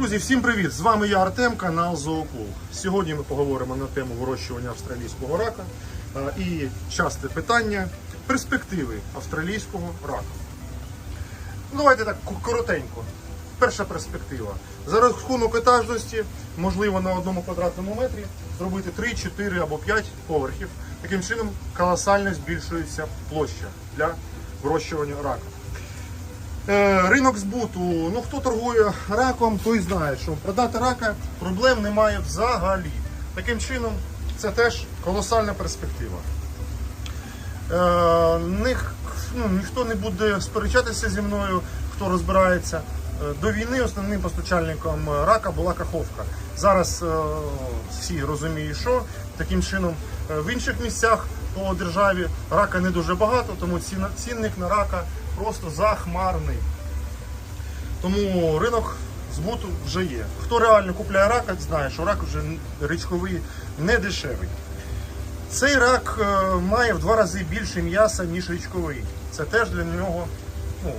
Друзі, всім привіт! З вами я Артем, канал Зоокул. Сьогодні ми поговоримо на тему вирощування австралійського рака і часте питання перспективи австралійського рака. Ну, Давайте так коротенько. Перша перспектива. За рахунок етажності, можливо, на одному квадратному метрі зробити 3, 4 або 5 поверхів. Таким чином колосально збільшується площа для вирощування рака. Е, Ринок збуту. Ну хто торгує раком, той знає, що продати рака проблем немає взагалі. Таким чином, це теж колосальна перспектива. Е, них, ну, ніхто не буде сперечатися зі мною, хто розбирається. Е, До війни основним постачальником рака була Каховка. Зараз всі розуміють, що таким чином в інших місцях по державі рака не дуже багато, тому цінник на рака просто захмарний. Тому ринок збуту вже є. Хто реально купляє рака, знає, що рак вже річковий не дешевий. Цей рак е, має в два рази більше м'яса, ніж річковий. Це теж для нього ну,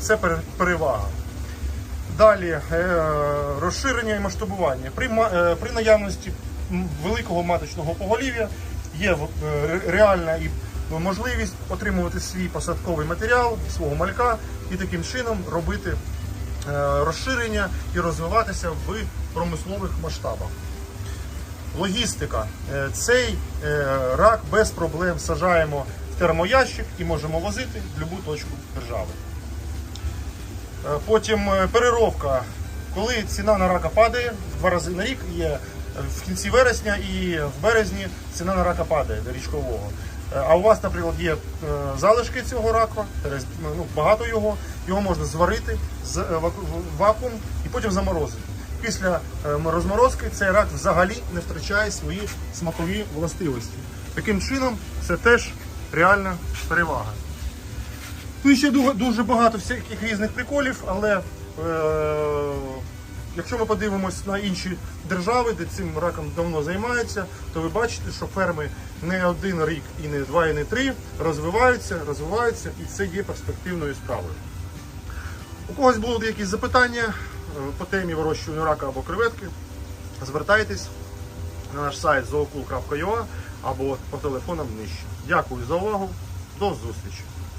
це перевага. Далі е, розширення і масштабування. При, е, при наявності великого маточного поголів'я є реальна і можливість отримувати свій посадковий матеріал, свого малька і таким чином робити е, розширення і розвиватися в промислових масштабах. Логістика. Е, Цей е, рак без проблем сажаємо в термоящик і можемо возити в будь-яку точку держави. Е, Потім е, переробка. Коли ціна на рака падає в два рази на рік, є е, в кінці вересня і в березні ціна на рака падає до річкового. А у вас, наприклад, є е, залишки цього рака, терес- ну, багато його, його можна зварити, е, вакуум і потім заморозити. Після е, розморозки цей рак взагалі не втрачає свої смакові властивості. Таким чином, це теж реальна перевага. Ну і ще дуже багато всяких різних приколів, але е, якщо ми подивимось на інші держави, де цим раком давно займаються, то ви бачите, що ферми не один рік і не два, і не три розвиваються, розвиваються, і це є перспективною справою. У когось будуть якісь запитання е, по темі вирощування рака або креветки, звертайтесь на наш сайт zookul.ua або по телефонам нижче. Дякую за увагу. До зустрічі!